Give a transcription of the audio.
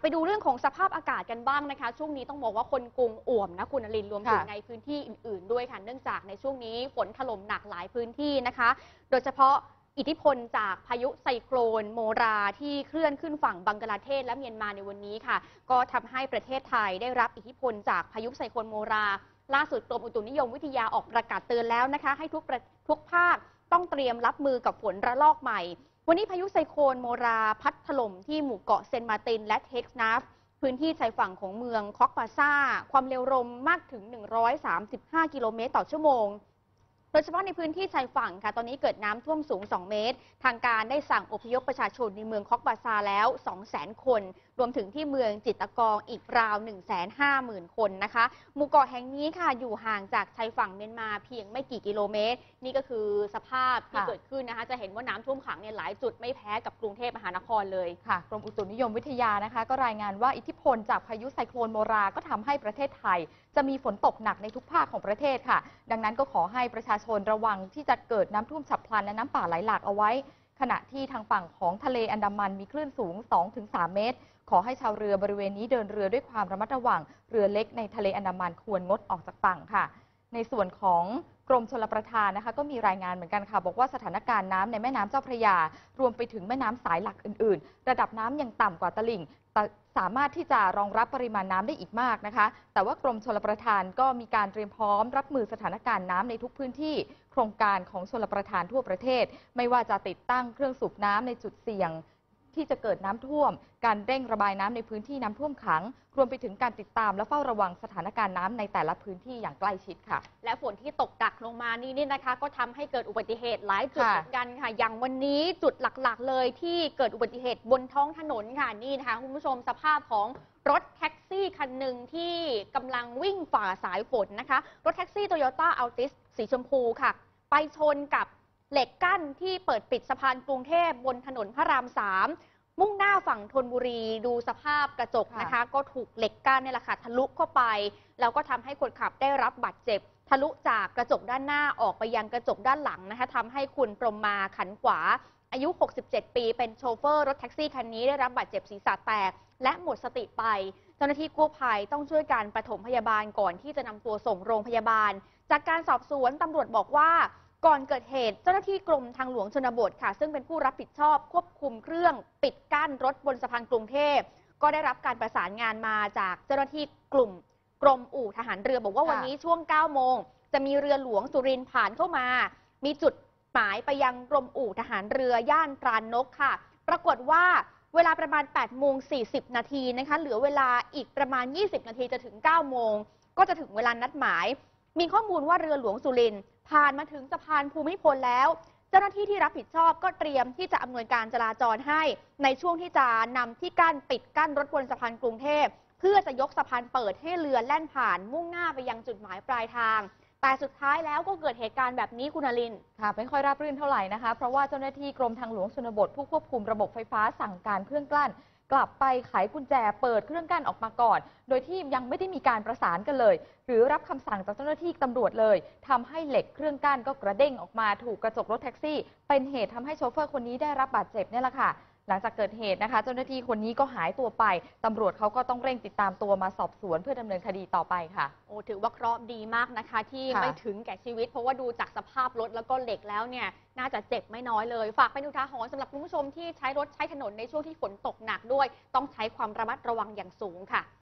ไปดูเรื่องของสภาพอากาศกันบ้างนะคะ ช่วงนี้ต้องบอกว่าคนกรุงอ่วมนะคุณนรินทร์รวมถึงในพื้นที่อื่น ๆ ด้วยค่ะเนื่องจากในช่วงนี้ฝนถล่มหนักหลายพื้นที่นะคะ โดยเฉพาะอิทธิพลจากพายุไซโครนโมราที่เคลื่อนขึ้นฝั่งบังกลาเทศและเมียนมาในวันนี้ค่ะ ก็ทำให้ประเทศไทยได้รับอิทธิพลจากพายุไซโครนโมรา ล่าสุดกรมอุตุนิยมวิทยาออกประกาศเตือนแล้วนะคะ ให้ทุกทุกภาคต้องเตรียมรับมือกับฝนระลอกใหม่ วันนี้พายุไซโคลนโมราพัดถล่มที่หมู่เกาะเซนมาตินและเท็กซัสพื้นที่ชายฝั่งของเมืองคอกปาซาความเร็วลมมากถึง 135 กิโลเมตรต่อชั่วโมง โดยเฉพาะในพื้นที่ชายฝั่งค่ะ ตอนนี้เกิดน้ำท่วมสูง 2 เมตร ทางการได้สั่งอพยพประชาชนในเมืองคอกบาซาแล้ว 200,000 คน รวมถึงที่เมืองจิตรกองอีกราว 150,000 คนนะคะ หมู่เกาะแห่งนี้ค่ะ อยู่ห่างจากชายฝั่งเมียนมาเพียงไม่กี่กิโลเมตร นี่ก็คือสภาพที่ค่ะ เกิดขึ้นนะคะ จะเห็นว่าน้ำท่วมขังเนี่ยหลายจุดไม่แพ้กับกรุงเทพมหานครเลย ค่ะกรมอุตุนิยมวิทยานะคะ ก็รายงานว่าอิทธิพลจากพายุไซโคลนโมราก็ทำให้ประเทศไทย จะมีฝนตกหนักในทุกภาคของประเทศค่ะ ดังนั้นก็ขอให้ประชาชนระวังที่จะเกิดน้ำท่วมฉับพลันและน้ำป่าไหลหลากเอาไว้ ขณะที่ทางฝั่งของทะเลอันดามันมีคลื่นสูง 2-3 เมตร ขอให้ชาวเรือบริเวณนี้เดินเรือด้วยความระมัดระวัง เรือเล็กในทะเลอันดามันควรงดออกจากฝั่งค่ะ ในส่วนของ กรมชลประทานนะคะ ก็มีรายงานเหมือนกันค่ะ บอกว่าสถานการณ์น้ำในแม่น้ำเจ้าพระยา รวมไปถึงแม่น้ำสายหลักอื่น ๆ ระดับน้ำยังต่ำกว่าตลิ่งแต่สามารถที่จะรองรับปริมาณน้ำได้อีกมากนะคะ แต่ว่ากรมชลประทานก็มีการเตรียมพร้อมรับมือสถานการณ์น้ำในทุกพื้นที่ โครงการของชลประทานทั่วประเทศ ไม่ว่าจะติดตั้งเครื่องสูบน้ำในจุดเสี่ยง ที่จะเกิดน้ำท่วม การเร่งระบายน้ำในพื้นที่น้ำท่วมขัง รวมไปถึงการติดตามและเฝ้าระวังสถานการณ์น้ำในแต่ละพื้นที่อย่างใกล้ชิดค่ะ และฝนที่ตกดักลงมานี่นี่นะคะ ก็ทำให้เกิดอุบัติเหตุหลายจุดค่ะเหมือนกันค่ะ อย่างวันนี้จุดหลักๆ เลยที่เกิดอุบัติเหตุบนท้องถนนค่ะนี่นะคะคุณผู้ชมสภาพของรถแท็กซี่คันหนึ่งที่กำลังวิ่งฝ่าสายฝนนะคะ รถแท็กซี่โตโยต้าอัลติสสีชมพูค่ะ ไปชนกับ เหล็กกั้นที่เปิดปิดสะพานกรุงเทพบนถนนพระรามสามมุ่งหน้าฝั่งธนบุรีดูสภาพกระจกนะคะ ก็ถูกเหล็กกั้นเนี่ยแหละค่ะทะลุเข้าไป แล้วก็ทำให้คนขับได้รับบาดเจ็บ ทะลุจากกระจกด้านหน้าออกไปยังกระจกด้านหลังนะคะทำให้คุณปรมมาขันขวา อายุ 67 ปี เป็นโชเฟอร์รถแท็กซี่คันนี้ได้รับบาดเจ็บศีรษะแตก และหมดสติไป เจ้าหน้าที่กู้ภัยต้องช่วยการปฐมพยาบาลก่อนที่จะนำตัวส่งโรงพยาบาล จากการสอบสวนตำรวจบอกว่า ก่อนเกิดเหตุเจ้าหน้าที่กรมทางหลวงชนบทค่ะ ซึ่งเป็นผู้รับผิดชอบควบคุมเครื่องปิดกั้นรถบนสะพานกรุงเทพ ก็ได้รับการประสานงานมาจากเจ้าหน้าที่กลุ่มกรมอู่ทหารเรือบอกว่าค่ะวันนี้ช่วง 9 โมง จะมีเรือหลวงสุรินทร์ผ่านเข้ามา มีจุดหมายไปยังกรมอู่ทหารเรือย่านปรานนกค่ะ ปรากฏว่าเวลาประมาณ 8 โมง 40 นาทีนะคะ เหลือเวลาอีกประมาณ 20 นาทีจะถึง 9 โมง ก็จะถึงเวลานัดหมาย มีข้อมูลว่าเรือหลวงสุรินทร์ผ่านมาถึงสะพานภูมิพลแล้ว เจ้าหน้าที่ที่รับผิดชอบก็เตรียมที่จะอำนวยการจราจรให้ ในช่วงที่จะนำที่กั้นปิดกั้นรถบนสะพานกรุงเทพ เพื่อจะยกสะพานเปิดให้เรือแล่นผ่านมุ่งหน้าไปยังจุดหมายปลายทาง แต่สุดท้ายแล้วก็เกิดเหตุการณ์แบบนี้คุณอลิน ค่ะไม่ค่อยราบรื่นเท่าไหร่นะคะ เพราะว่าเจ้าหน้าที่กรมทางหลวงชนบทผู้ควบคุมระบบไฟฟ้าสั่งการเครื่องกลั้น กลับไปไขกุญแจเปิดเครื่องกั้นออกมาก่อน โดยที่ยังไม่ได้มีการประสานกันเลย หรือรับคำสั่งจากเจ้าหน้าที่ตำรวจเลยทำให้เหล็กเครื่องกั้นก็กระเด้งออกมาถูกกระจกรถแท็กซี่ เป็นเหตุทำให้โชเฟอร์คนนี้ได้รับบาดเจ็บนี่แหละค่ะ หลังจากเกิดเหตุนะคะ เจ้าหน้าที่คนนี้ก็หายตัวไปตำรวจเขาก็ต้องเร่งติดตามตัวมาสอบสวนเพื่อดำเนินคดีต่อไปค่ะ โอ้ถือว่าเคราะห์ดีมากนะคะ ที่ค่ะ ไม่ถึงแก่ชีวิต เพราะว่าดูจากสภาพรถแล้วก็เหล็กแล้วเนี่ย น่าจะเจ็บไม่น้อยเลย ฝากเป็นอุทาหรณ์สำหรับคุณผู้ชมที่ใช้รถใช้ถนนในช่วงที่ฝนตกหนักด้วย ต้องใช้ความระมัดระวังอย่างสูงค่ะ